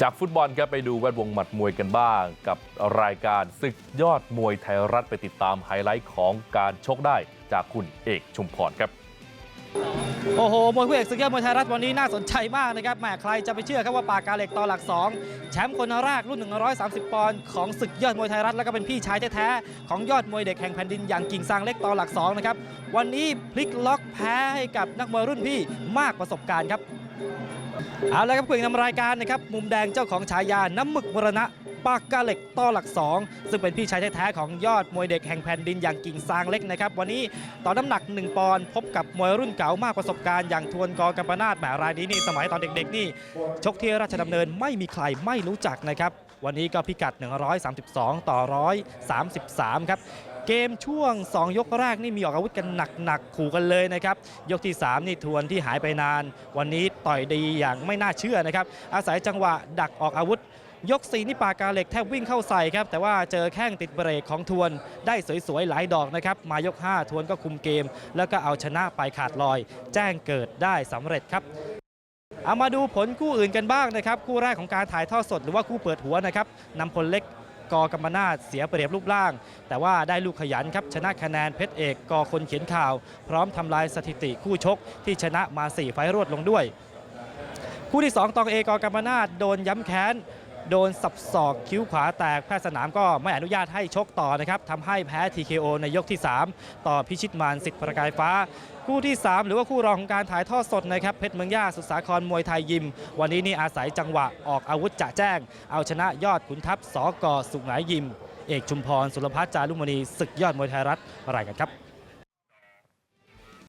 จากฟุตบอลครับไปดูแวดวงหมัดมวยกันบ้างกับรายการศึกยอดมวยไทยรัฐไปติดตามไฮไลท์ของการชกได้จากคุณเอกชุมพรครับโอ้โห มวยคู่เอกศึกยอดมวยไทยรัฐวันนี้น่าสนใจมากนะครับแหมใครจะไปเชื่อครับว่าปากกาเหล็กต่อหลัก 2 แชมป์คนแรกรุ่น 130 ปอนด์ของศึกยอดมวยไทยรัฐ แล้วก็เป็นพี่ชายแท้ๆของยอดมวยเด็กแห่งแผ่นดินอย่างกิ่งซางเล็กต่อหลัก2นะครับ วันนี้พลิกล็อกแพ้ให้กับนักมวยรุ่นพี่มากประสบการณ์ครับ เอาละครับคุยนำรายการนะครับมุมแดงเจ้าของฉายาน้ำหมึกมรณะปากกาเหล็กต่อหลัก 2 ซึ่งเป็นพี่ชายแท้ๆของยอดมวยเด็กแห่งแผ่นดินอย่างกิ่งซางเล็กนะครับ วันนี้ต่อน้ำหนัก 1 ปอนด์พบกับมวยรุ่นเก่ามากประสบการณ์อย่างทวนกอกัมปนาตแหมรายนี้นี่สมัยตอนเด็กๆนี่ ชกที่ราชดำเนินไม่มีใครไม่รู้จักนะครับ วันนี้ก็พิกัด 132 ต่อ 133 ครับ เกมช่วง 2 ยกแรกนี่มีออกอาวุธกันหนักๆขู่กันเลยนะครับ ยกที่ 3 นี่ทวนที่หายไปนาน วันนี้ต่อยดีอย่างไม่น่าเชื่อนะครับ อาศัยจังหวะดักออกอาวุธ ยก4นี่ปากกาเหล็กแทบวิ่งเข้าใส่ครับ แต่ว่าเจอแข้งติดเบรกของทวนได้สวยๆหลายดอกนะครับ มายก 5 ทวนก็คุมเกม แล้วก็เอาชนะไปขาดลอย แจ้งเกิดได้สำเร็จครับเอามาดูผลคู่อื่นกันบ้างนะครับ คู่แรกของการถ่ายทอดสดหรือว่าคู่เปิดหัวนะครับนำพลเล็ก กอกรรมนาศเสียเปรียบรูปร่าง แต่ว่าได้ลูกขยันครับชนะคะแนนเพชรเอกกอคนเขียนข่าว พร้อมทำลายสถิติคู่ชกที่ชนะมา 4 ไฟรวดลงด้วย คู่ที่ 2 ตองเอกกรรมนาศโดนย้ำแค้น โดนสับศอกคิ้วขวาแตกแพทย์สนามก็ไม่อนุญาตให้ชกต่อนะครับทำให้แพ้ TKO ในยกที่ 3 ต่อพิชิตมารสิทธิ์ประกายฟ้า คู่ที่ 3 หรือว่าคู่รองของการถ่ายทอดสดนะครับเพชรเมืองย่าสุสาครมวยไทยยิม วันนี้นี่อาศัยจังหวะออกอาวุธจะแจ้ง เอาชนะยอดขุนทัพสกสุขหงายยิม เอกชุมพรสุรพัฒน์จารุมณีศึกยอดมวยไทยรัฐรายกันครับ